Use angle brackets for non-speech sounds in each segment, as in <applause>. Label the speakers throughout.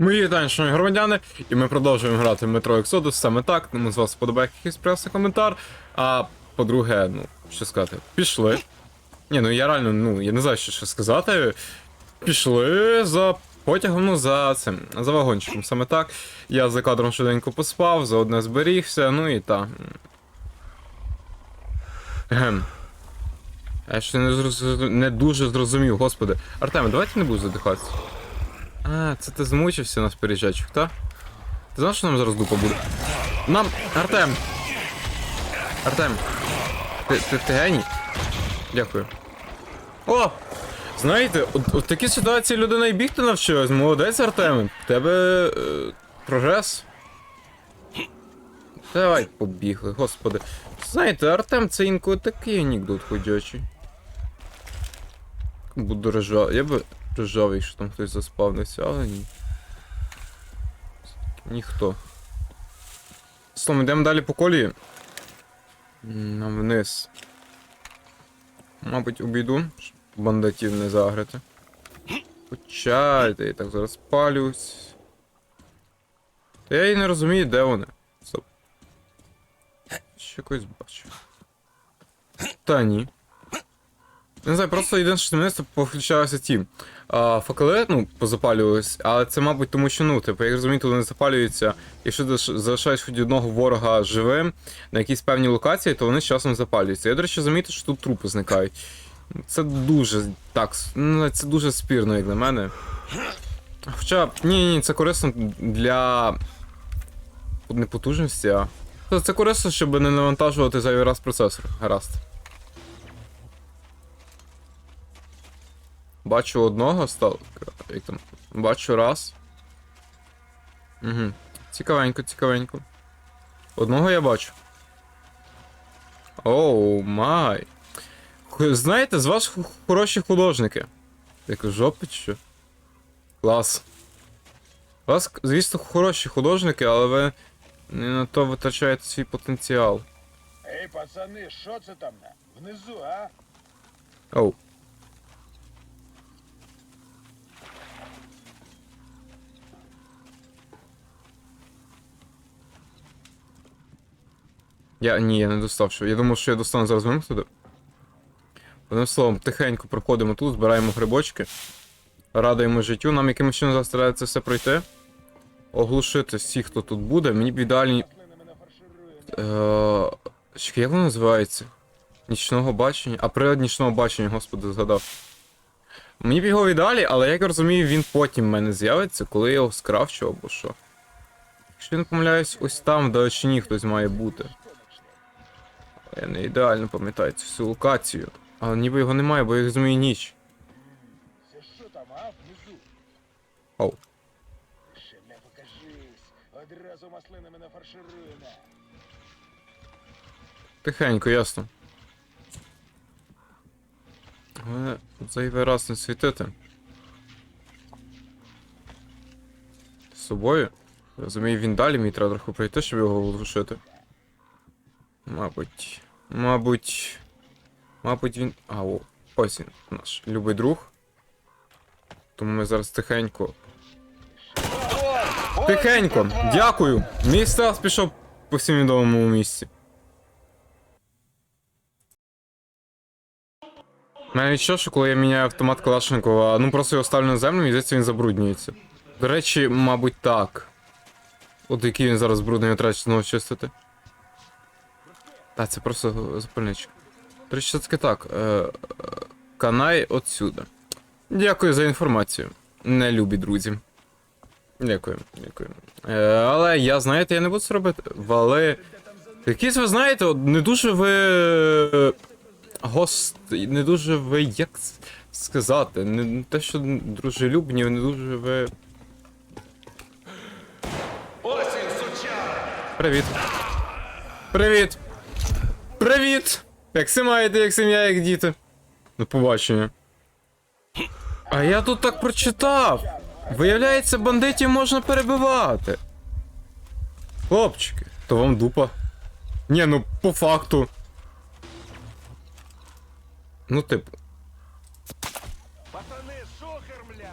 Speaker 1: Мої вітання, шановні громадяни, і ми продовжуємо грати в Metro Exodus саме так. Тому з вас сподобає якийсь коментар. А по-друге, ну, що сказати, пішли. Ні, ну я реально, ну, я не знаю, що ще сказати. Пішли за потягом, ну, за цим, за вагончиком. Саме так. Я за кадром швиденько поспав, заодне зберігся, ну і та. Гем. Я ще не, зроз- не дуже зрозумів, господи. Артеме, давайте не будеш задихатися. А, це ти змучився нас переїжджачих, та? Ти знаєш, що нам зараз дупа буде? Нам. Артем! Артем! Ти, ти, ти геній? Дякую. О! Знаєте, от, от такі ситуації людина і бігти навчилась. Молодець, Артем. В тебе е, прогрес. Давай побігли, господи. Знаєте, Артем це інколи такий анекдот ходячий. Буду ржав. Я би ржав, якщо там хтось заспавнився, але ні. Ніхто. Словом, йдемо далі по колії. Нам вниз. Мабуть, обійду, щоб бандитів не заграти. Почайте, я так зараз палюсь. Та я і не розумію, де вони. Стоп. Ще когось бачу. Та ні. Не знаю, просто єдине, що мене повключалися ті. А, факели, ну, позапалювались, але це, мабуть, тому що, ну, типу, як розумію, вони запалюються, якщо ти залишаєш хоч одного ворога живим на якійсь певній локації, то вони з часом запалюються. Я, до речі, замітив, що тут трупи зникають. Це дуже так, ну, це дуже спірно, як на мене. Хоча, ні, ні, це корисно для. Не потужності, а. Це корисно, щоб не навантажувати зайвий раз процесор. Гаразд. Бачу одного стал. Як там? Бачу раз. Угу. Цікавенько, цікавенько. Одного я бачу. Оу, май. Знаєте, з вас хороші художники. Як жопи чи що? Клас. У вас, звісно, хороші художники, але ви не на то витрачаєте свій потенціал.
Speaker 2: Ей, пацани, що це там? Внизу, а?
Speaker 1: Оу. Я ні, я не достав що. Я думав, що я достану зараз вимог туди. Одним словом, тихенько проходимо тут, збираємо грибочки. Радуємо життю. Нам якимось чином зараз треба це все пройти. Оглушити всіх, хто тут буде. Мені б ідеальні. Е, як воно називається? Нічного бачення. А прилад нічного бачення, господи, згадав. Мені б його віддалі, але як я розумію, він потім в мене з'явиться, коли я його скрафчу або що. Якщо я не помиляюсь, ось там в далечині хтось має бути. Я не ідеально пам'ятаю цю всю локацію. Але ніби його немає, бо я розумію ніч.
Speaker 2: Це що там, а? Внизу.
Speaker 1: Оу.
Speaker 2: Ще не покажись. Одразу маслинами нафаршируємо.
Speaker 1: Тихенько, ясно. Але зайвий раз не світити. З собою? Розумію, він далі мені треба трохи пройти, щоб його оглушити. Мабуть. Мабуть. Мабуть, він. А, о, ось він, наш любий друг. Тому ми зараз тихенько. Тихенько! Дякую! Мій стас пішов по всім відомому місці. Навіть що, що коли я міняю автомат Калашникова, ну просто його ставлю на землю, і здається, він забруднюється. До речі, мабуть, так. От який він зараз брудний, треба знову чистити. Та, це просто запальничка. До все таки так. Е, е, канай отсюда. Дякую за інформацію. Не любі друзі. Дякую, дякую. Е, але я, знаєте, я не буду це робити. Вали. Якісь ви знаєте, от не дуже ви. Гост. Не дуже ви. Як сказати? Не те, що дружелюбні, не дуже ви. Привіт. Привіт. Привіт! Як все маєте, як сім'я, як діти. До побачення. А я тут так прочитав. Виявляється, бандитів можна перебивати. Хлопчики, то вам дупа. Ні, ну по факту. Ну, типу.
Speaker 2: Пацани, шухер, бля!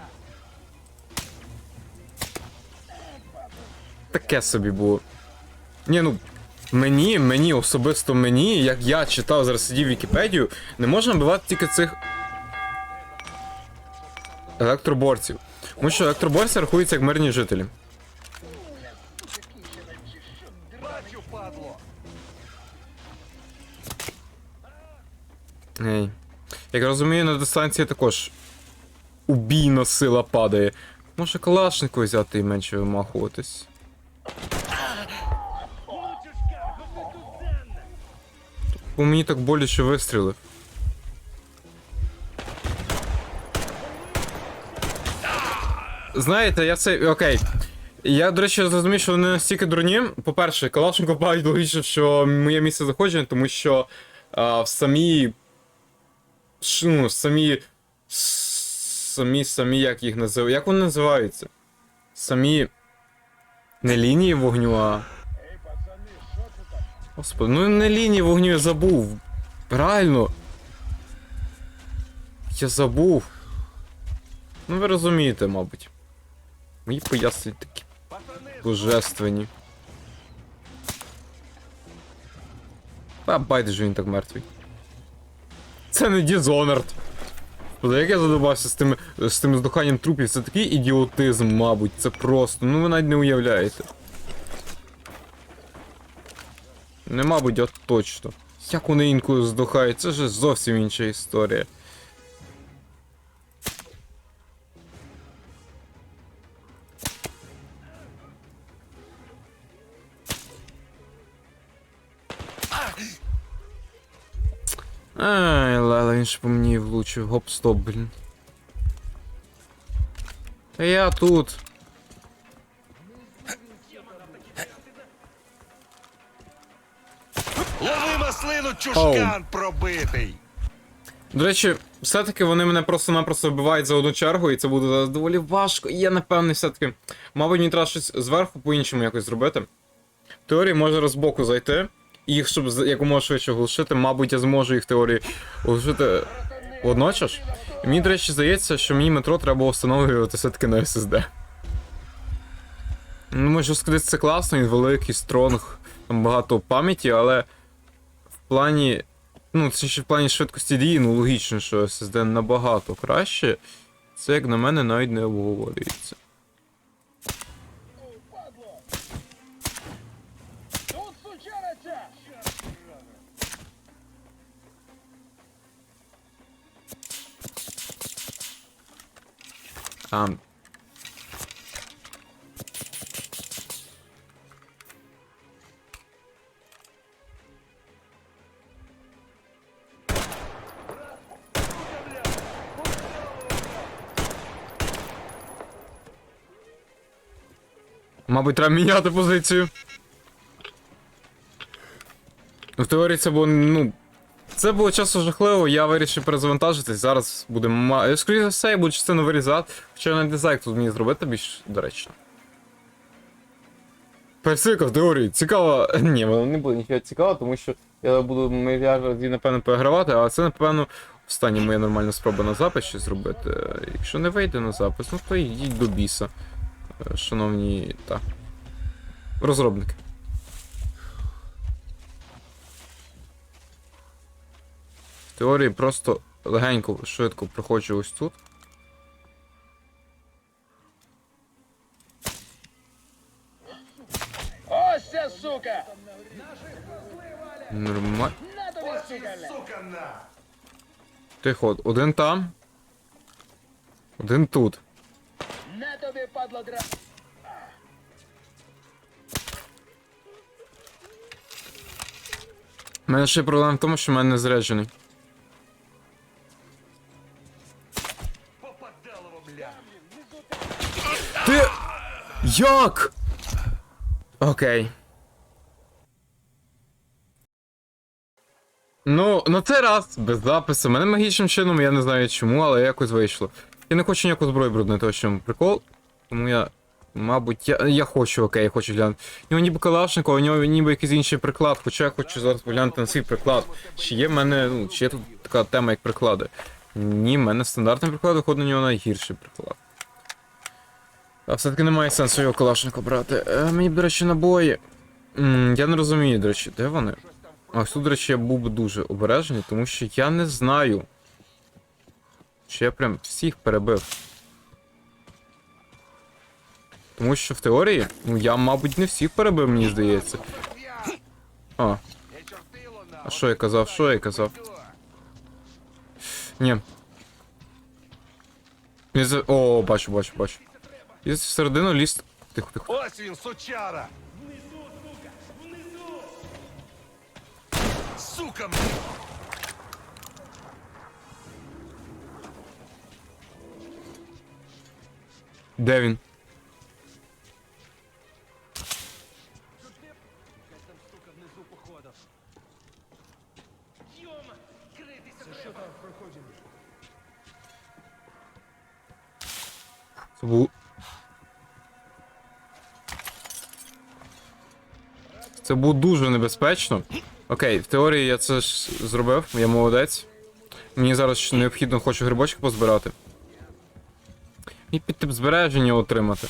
Speaker 1: таке собі було. Ні, ну. Мені, мені, особисто мені, як я читав зараз сидів Вікіпедію, не можна вбивати тільки цих електроборців. Тому що електроборці рахуються як мирні жителі. Ей. Як розумію, на дистанції також убійна сила падає. Може калашнику взяти і менше вимахуватись. По мені так боляче вистрілив. Знаєте, я це. Окей. Я, до речі, зрозумів, що вони настільки дурні. По-перше, Калашников бачить логічно, що моє місце заходження, тому що а, в самій. Ну, самі. Самі, самі, як їх називають. Як вони називаються? Самі. Не лінії вогню, а. Господи, ну не лінії вогню я забув. Правильно. Я забув. Ну ви розумієте, мабуть. Мої пояснення такі божественні. Та байдуже він так мертвий. Це не Dishonored. Господи, як я задобався з тим, з тим здоханням трупів, це такий ідіотизм, мабуть, це просто, ну ви навіть не уявляєте. Не мабуть, а точно. Як вони інколи здохають, це ж зовсім інша історія. Ай, Лела, він ж по мені влучив. Гоп, стоп, блін. Та я тут.
Speaker 3: Чушкан пробитий.
Speaker 1: До речі, все-таки вони мене просто-напросто вбивають за одну чергу, і це буде доволі важко. І я напевне все-таки. Мабуть, мені треба щось зверху по-іншому якось зробити. В теорії може розбоку зайти. І їх, щоб якомога швидше оглушити, мабуть, я зможу їх в теорії оглушити водночас. Мені, до речі, здається, що мені метро треба встановлювати все-таки на SSD. Ну, може сказати, це класно, він великий, стронг, там багато пам'яті, але плані Ну, це ще в плані швидкості дії, ну логічно, що SSD набагато краще. Це, як на мене, навіть не обговорюється.
Speaker 2: Падло!
Speaker 1: Мабуть, треба міняти позицію. В теорії це було, ну. Це було часу жахливо, я вирішив перезавантажитись. Зараз буде ма. Скоріше за все, я буду частину вирізати. Хоча я навіть не тут мені зробити більш доречно. Персика в теорії. Цікаво. <laughs> Ні, воно не буде ніфіга цікаво, тому що я буду мільярд разів, напевно, перегравати, а це, напевно, остання моя нормальна спроба на запис щось зробити. Якщо не вийде на запис, ну то йдіть до біса. Шановні та. Розробники. В теорії просто легенько, швидко проходжу ось тут.
Speaker 2: Ось ця сука!
Speaker 1: Нормально. Тихо, один там. Один тут.
Speaker 2: На тобі, падло, дра...
Speaker 1: У мене ще проблема в тому, що в мене не заряджений. Ти. Як? Окей. Ну, на цей раз без запису. Мене магічним чином, я не знаю чому, але якось вийшло. Я не хочу ніяку зброю бруднити, ось в чому прикол. Тому я. Мабуть, я, я хочу, окей, я хочу глянути. У нього ніби Калашников, у нього ніби якийсь інший приклад, хоча я хочу зараз поглянути на свій приклад. Чи є в мене, ну, чи є тут така тема, як приклади? Ні, в мене стандартний приклад, виходить на нього найгірший приклад. А все-таки немає сенсу його калашника брати. Е, мені, до речі, набої. М, я не розумію, до речі, де вони? А тут, до речі, я був би дуже обережний, тому що я не знаю. Чи я прям всіх перебив. Тому що в теорії, ну я, мабуть, не всіх перебив, мені здається. А, а що я казав, що я казав? Ні. Не за... О, бачу, бачу, бачу. І всередину ліс. Тихо, тихо.
Speaker 3: Ось він, сучара. Сука, мені.
Speaker 1: Де він? Це був... Це було дуже небезпечно. Окей, в теорії я це ж зробив, я молодець. Мені зараз необхідно хочу грибочки позбирати. І під тип збереження отримати.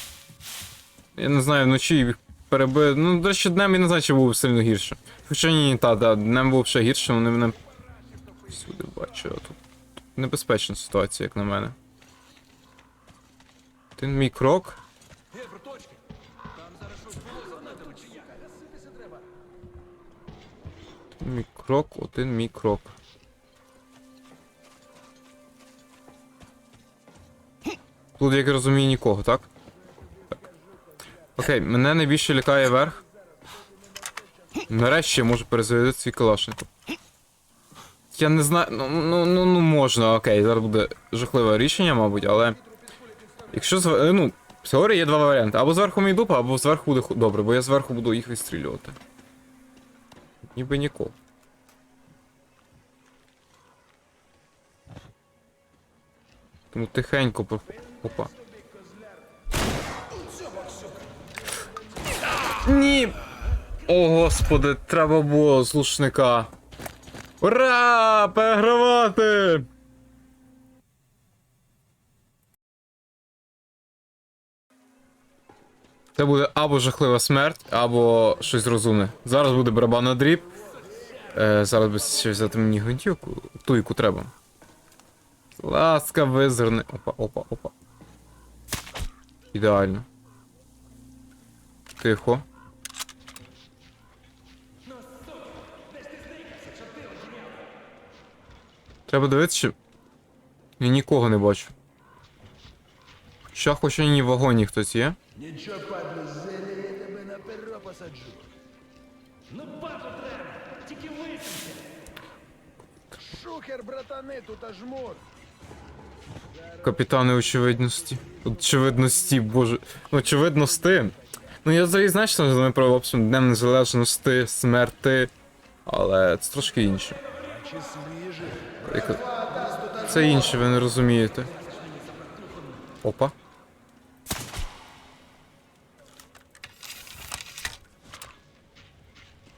Speaker 1: Я не знаю, вночі їх переби. Ну, до речі, днем я не знаю, чи було б сильно гірше. Хоча ні, та, да, днем було ще гірше, вони мене. Всюди бачу, а тут. Небезпечна ситуація, як на мене. Один мій крок. Мій крок, один мій крок. Тут, як я розумію, нікого, так? Так. Окей, мене найбільше лякає верх. Нарешті я можу перезарядити свій калашников. Я не знаю. Ну, ну, ну, ну можна, окей, зараз буде жахливе рішення, мабуть, але. Якщо зв... е, ну, в теорії є два варіанти. Або зверху мій дупа, або зверху буде добре, бо я зверху буду їх відстрілювати. Ніби нікого. Тому тихенько про- Опа. Ні! О, господи, треба було з лушника. Ура! Перегравати! Це буде або жахлива смерть, або щось розумне. Зараз буде барабан дріб. Е, зараз би ще взяти мені гвинтівку. Ту, яку треба. Ласка, визирни. Опа, опа, опа. Ідеально. Тихо. Треба дивитися, що. Я нікого не бачу. Хоча хоч і ні в вагоні хтось є.
Speaker 2: Нічого, падло, зелі, я тебе на перо посаджу. Ну, Шухер, братани, тут аж мур.
Speaker 1: Капітани очевидності. Очевидності, боже. Очевидності. Ну, я взагалі знаю, що ми про обсум Днем Незалежності, смерти. Але це трошки інше. Це інше, ви не розумієте. Опа.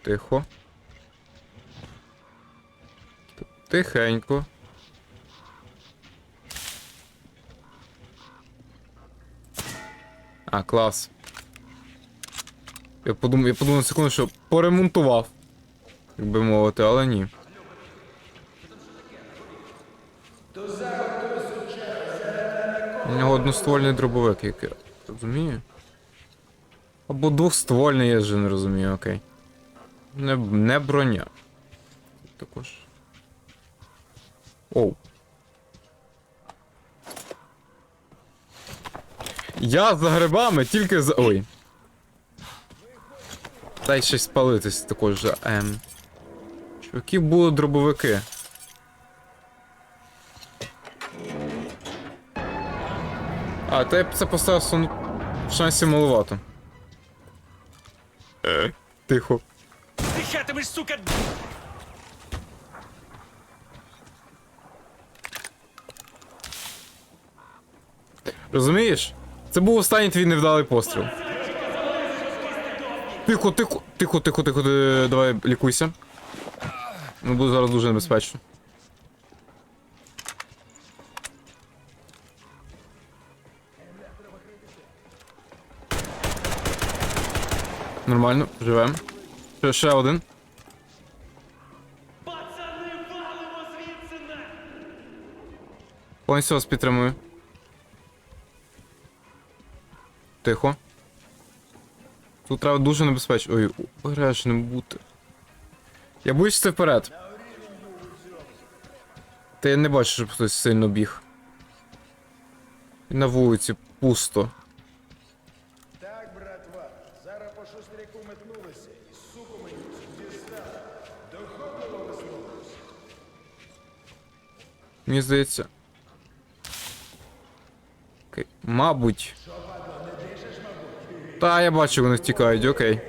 Speaker 1: Тихо. Тихенько. А, клас. Я подумав, я подумав на секунду, що поремонтував. Так би мовити, але ні. У нього одноствольний дробовик, як я розумію. Або двохствольний, я вже не розумію, окей. Не, не броня. Також. Оу. Я за грибами тільки за. Ой. Дай щось спалитись також. Ем. Чуваки були дробовики. А, та я б це поставив сон... шансів маловато. Е, Тихо.
Speaker 3: Дихатимеш, сука.
Speaker 1: Розумієш? Це був останній твій невдалий постріл. Тихо, тихо, тихо, тихо, тихо, давай лікуйся. Ну буде зараз дуже небезпечно. Нормально, живем. Ще, ще один.
Speaker 4: Пацани, валимо звідси!
Speaker 1: Повністю вас підтримую. Тихо. Тут треба дуже небезпечно. Ой, обережним бути. Я боюсь йти вперед. Та я не бачу, щоб хтось сильно біг. І на вулиці пусто.
Speaker 2: Так, братва, зараз по шустряку метнулися і суку мені дістали. Дохопливо висновуюся.
Speaker 1: Мені здається. Окей. Мабуть. Та, я бачу, вони втікають, окей.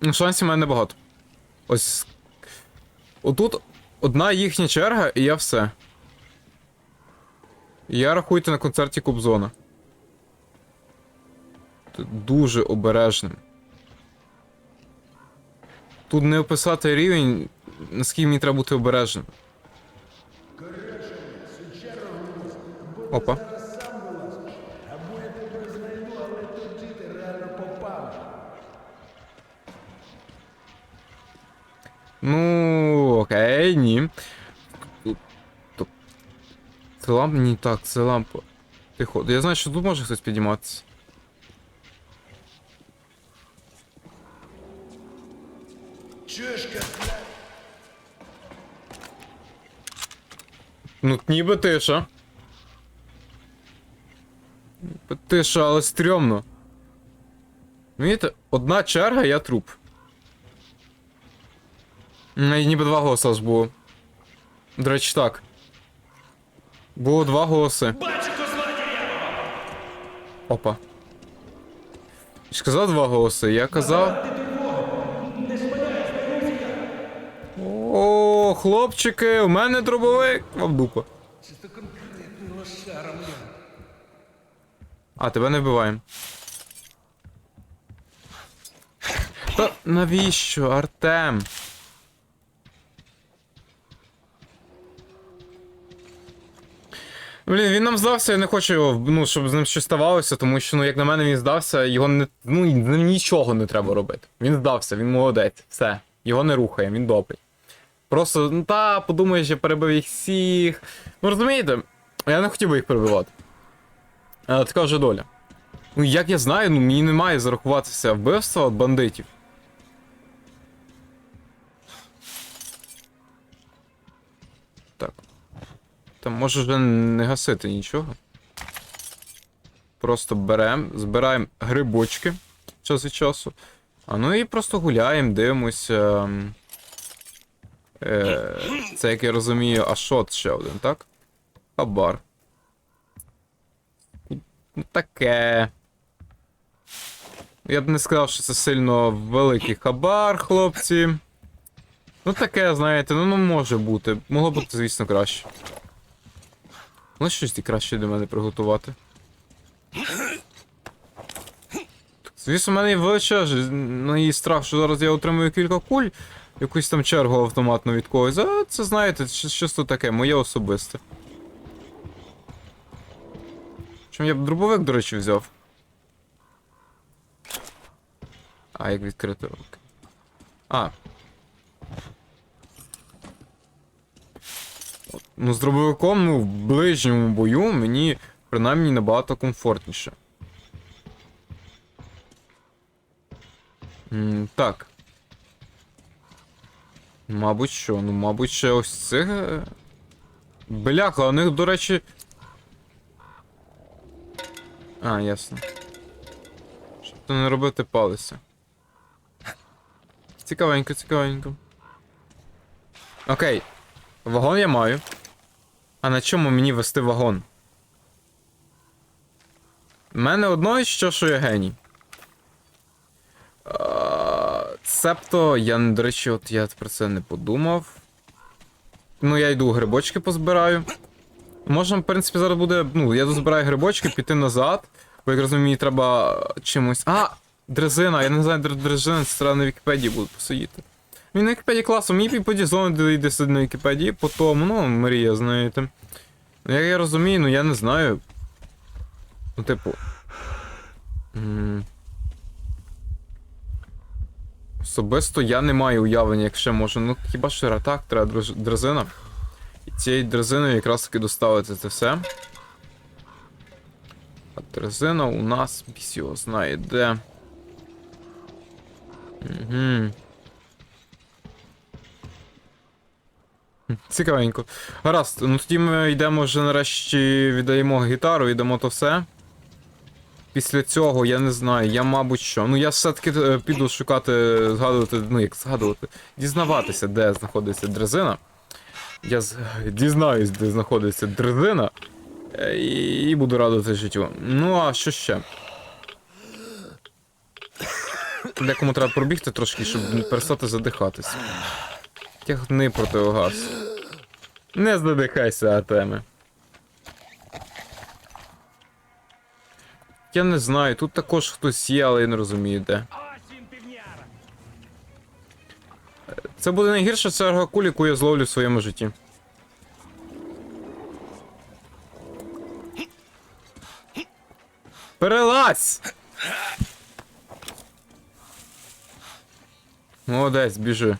Speaker 1: Ну, шансів в мене небагато. Ось. Отут одна їхня черга, і я все. Я рахуйте на концерті Кобзона. Тут дуже обережним. Тут не описати рівень, наскільки мені треба бути обережним. Опа. Ну, окей, ні. Це лампа? Ні, так, це лампа. Тихо. Я знаю, що тут може хтось підійматися. Ну, ніби тиша. Тиша, але стрьомно. Видите, одна черга, я труп. І ніби два голоса ж було. До речі, так. Було два голоси. Опа. Я казав два голоси, я казав. О, хлопчики, у мене дробовик. Вам дупа. А, тебе не вбиваємо. Та навіщо, Артем? Блін, він нам здався, я не хочу, його, ну, щоб з ним щось ставалося, тому що, ну, як на мене, він здався, його не. Ну, нічого не треба робити. Він здався, він молодець. Все. Його не рухає, він добрий. Просто, ну та, подумаєш, я перебив їх всіх. Ну розумієте, я не хотів би їх перебивати. Але така вже доля. Ну, як я знаю, ну мені немає зарахуватися вбивства бандитів. Там може вже не гасити нічого. Просто беремо, збираємо грибочки час від часу. А ну і просто гуляємо, дивимося. ем, Е, це, як я розумію, ашот ще один, так? Хабар. Ну, таке. Я б не сказав, що це сильно великий хабар, хлопці. Ну таке, знаєте, ну, ну може бути. Могло бути, звісно, краще. Ну, щось і краще для мене приготувати. Звісно, в мене величезний страх, що зараз я отримую кілька куль, якусь там чергу автоматну від когось. А це знаєте, щось, то таке, моє особисте. Чому я б дробовик, до речі, взяв? А, як відкрити руки. А. Ну, з дробовиком, ну, в ближньому бою мені принаймні набагато комфортніше. М, так. Мабуть, що? Ну, мабуть, ще ось цих. е, Бляха, у них, до речі. А, ясно. Щоб то не робити палиця. Цікавенько, цікавенько. Окей. Вагон я маю. А на чому мені вести вагон? У мене одно що, що я геній. А, Цебто, я, до речі, от я про це не подумав. Ну, я йду грибочки позбираю. Можна, в принципі, зараз буде. Ну, я дозбираю грибочки, піти назад. Бо як розумію, мені треба чимось. А! Дрезина, я не знаю, др- дрезина, це треба на Вікіпедії буде посидіти. Він на Вікіпедії класно, мені Вікіпедії зони йде на Вікіпедії, по тому, ну, Марія, знаєте. Ну, як я розумію, ну я не знаю. Ну, типу. Особисто я не маю уявлення, якщо можу. Ну, хіба що ратак, треба дрезина. І цією дрезиною якраз таки доставити це все. А дрезина у нас біс знає де. Угу. Цікавенько. Гаразд, ну тоді ми йдемо вже нарешті віддаємо гітару, йдемо то все. Після цього я не знаю, я мабуть що. Ну я все-таки е, піду шукати, згадувати, ну як згадувати, дізнаватися, де знаходиться дрезина. Я дізнаюсь, де знаходиться дрезина. е, І, і буду радувати життю. Ну, а що ще? Декому треба пробігти трошки, щоб не перестати задихатись. Тягни противогаз. Не задихайся, Артеме. Я не знаю, тут також хтось є, але я не розумію де. Це буде найгірше це аргакуль, яку я зловлю в своєму житті. Перелазь! Молодець, біжи.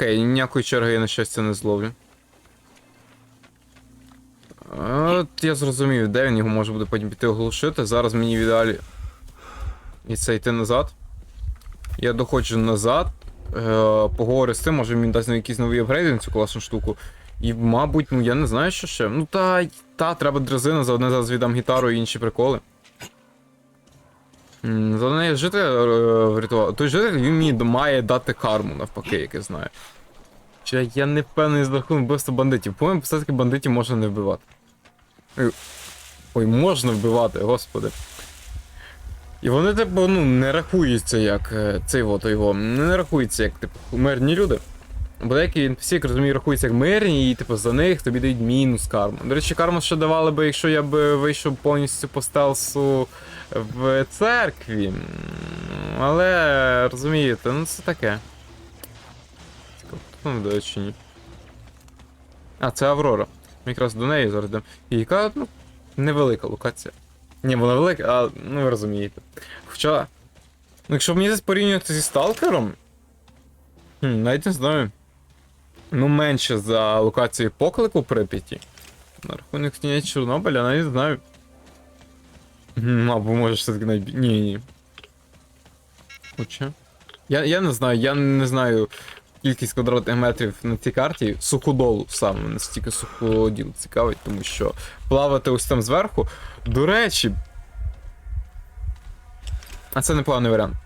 Speaker 1: Окей, ніякої черги я на щастя не зловлю. От я зрозумів, де він його може буде потім піти оглушити. Зараз мені в ідеалі. І це йти назад. Я доходжу назад, е, поговорю з тим, може він дасть нам якісь нові апгрейди на цю класну штуку. І, мабуть, ну я не знаю, що ще. Ну та, та треба дрезина, заодне зараз віддам гітару і інші приколи. М, Заодне я житель е, врятував. Той житель він мені має дати карму, навпаки, як я знаю. Чи я не впевнений з рахунок вбивства бандитів. По-моєму, все-таки бандитів можна не вбивати. Ой, Ой, можна вбивати, господи. І вони, типу, ну, не рахуються як е, цей от його. Не рахуються як, типу, мирні люди. Бо деякі NPC, як розумію, рахуються як мирні, і типу за них тобі дають мінус карму. До речі, карму ще давали би, якщо я б вийшов повністю по стелсу в церкві. Але розумієте, ну це таке. Цікаво, хто до чи ні? А, це Аврора. Ми якраз до неї зараз йдемо. І яка, ну, невелика локація. Ні, вона велика, а ну ви розумієте. Хоча. Ну, якщо мені десь порівнювати зі сталкером. Хм, навіть не знаю. Ну, менше за локацією поклику Прип'яті. На рахунок князь Чорнобиля, навіть не знаю. Або може все-таки найбі... Ні, ні. Хоча. Я, я не знаю, я не знаю кількість квадратних метрів на цій карті. Суходолу саме мене стільки суходіл цікавить, тому що плавати ось там зверху. До речі. А це непоганий варіант.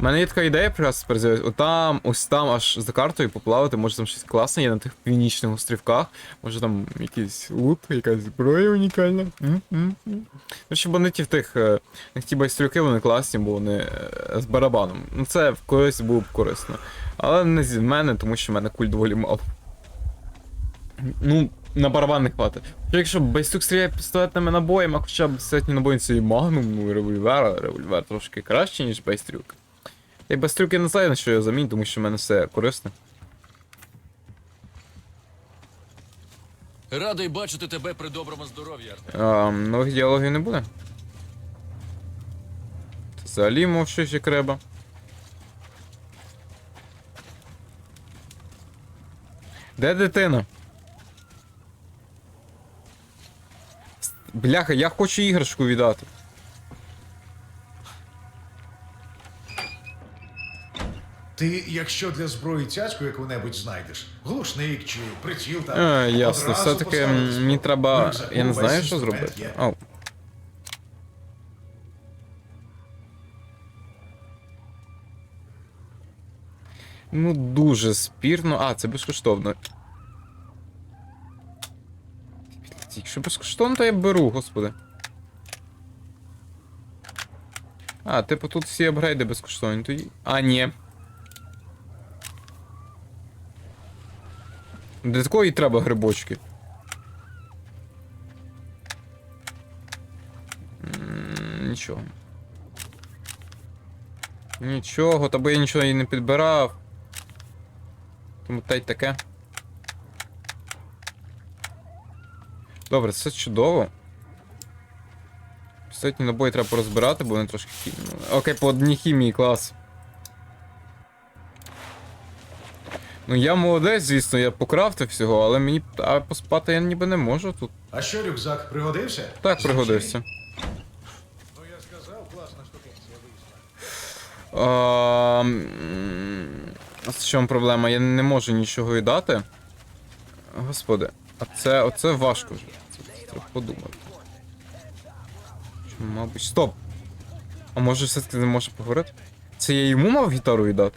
Speaker 1: У мене є така ідея прекрасно тепер. Отам, ось там, аж за картою поплавати, може там щось класне є на тих північних острівках. Може там якийсь лут, якась зброя унікальна. До речі, бандитів тих, е, ті байстрюки, вони класні, бо вони е, з барабаном. Ну це в когось було б корисно. Але не з мене, тому що в мене куль доволі мало. Ну, на барабан не хватить. Якщо байструк стріляє пістолетними набоями, а хоча б сетні набої це і магнум, ну револьвер, револьвер трошки краще, ніж байстрюк. Та й байстрюк я не знаю, на що я заміню, тому що в мене все корисне.
Speaker 5: Радий бачити тебе при доброму здоров'ї, Арте.
Speaker 1: А, нових діалогів не буде. Взагалі мов щось як треба. Де дитина? Бляха, я хочу іграшку віддати.
Speaker 2: Ти, якщо для зброї цяцьку яку-небудь знайдеш, глушник чи приціл там.
Speaker 1: А, ясно, все-таки мені треба. Я не знаю, що зробити. Ау. Ну, дуже спірно. А, це безкоштовно. Якщо безкоштовно, то я беру, господи. А, типу тут всі апгрейди безкоштовні, тоді. А, ні. Для такого і треба грибочки. Нічого. Нічого, та бо я нічого і не підбирав. Тому та й таке. Добре, це чудово. Пістолетні набої треба порозбирати, бо вони трошки хімії. Окей, по одній хімії клас. Ну я молодець, звісно, я покрафтив всього, але мені. А поспати я ніби не можу тут.
Speaker 2: А що, рюкзак пригодився?
Speaker 1: Так, пригодився.
Speaker 2: Ну я сказав, класна штукенція вийшла.
Speaker 1: З чому проблема? Я не можу нічого і дати. Господи, а це оце важко вже. Це, це треба подумати. Мабуть. Стоп! А може все-таки не може поговорити? Це я йому мав гітару віддати?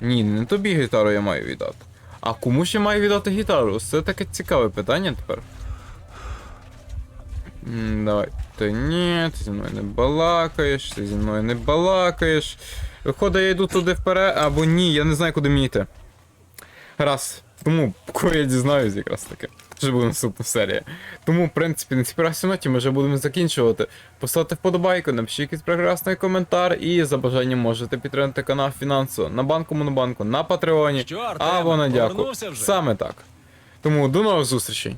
Speaker 1: Ні, не тобі гітару я маю віддати. А кому ще маю віддати гітару? Це таке цікаве питання тепер. М, Давай. Та ні, ти зі мною не балакаєш, ти зі мною не балакаєш. Виходить, я йду туди вперед, або ні, я не знаю, куди мені йти. Раз. Тому, я дізнаюсь якраз таки. Вже буде наступна серія. Тому, в принципі, на цій прекрасній ноті ми вже будемо закінчувати. Поставте вподобайку, напишіть якийсь прекрасний коментар і за бажанням можете підтримати канал фінансово на банку Монобанку, на Патреоні.
Speaker 5: Що, Артем,
Speaker 1: або на дяку.
Speaker 5: повернувся вже?
Speaker 1: Саме так. Тому до нових зустрічей.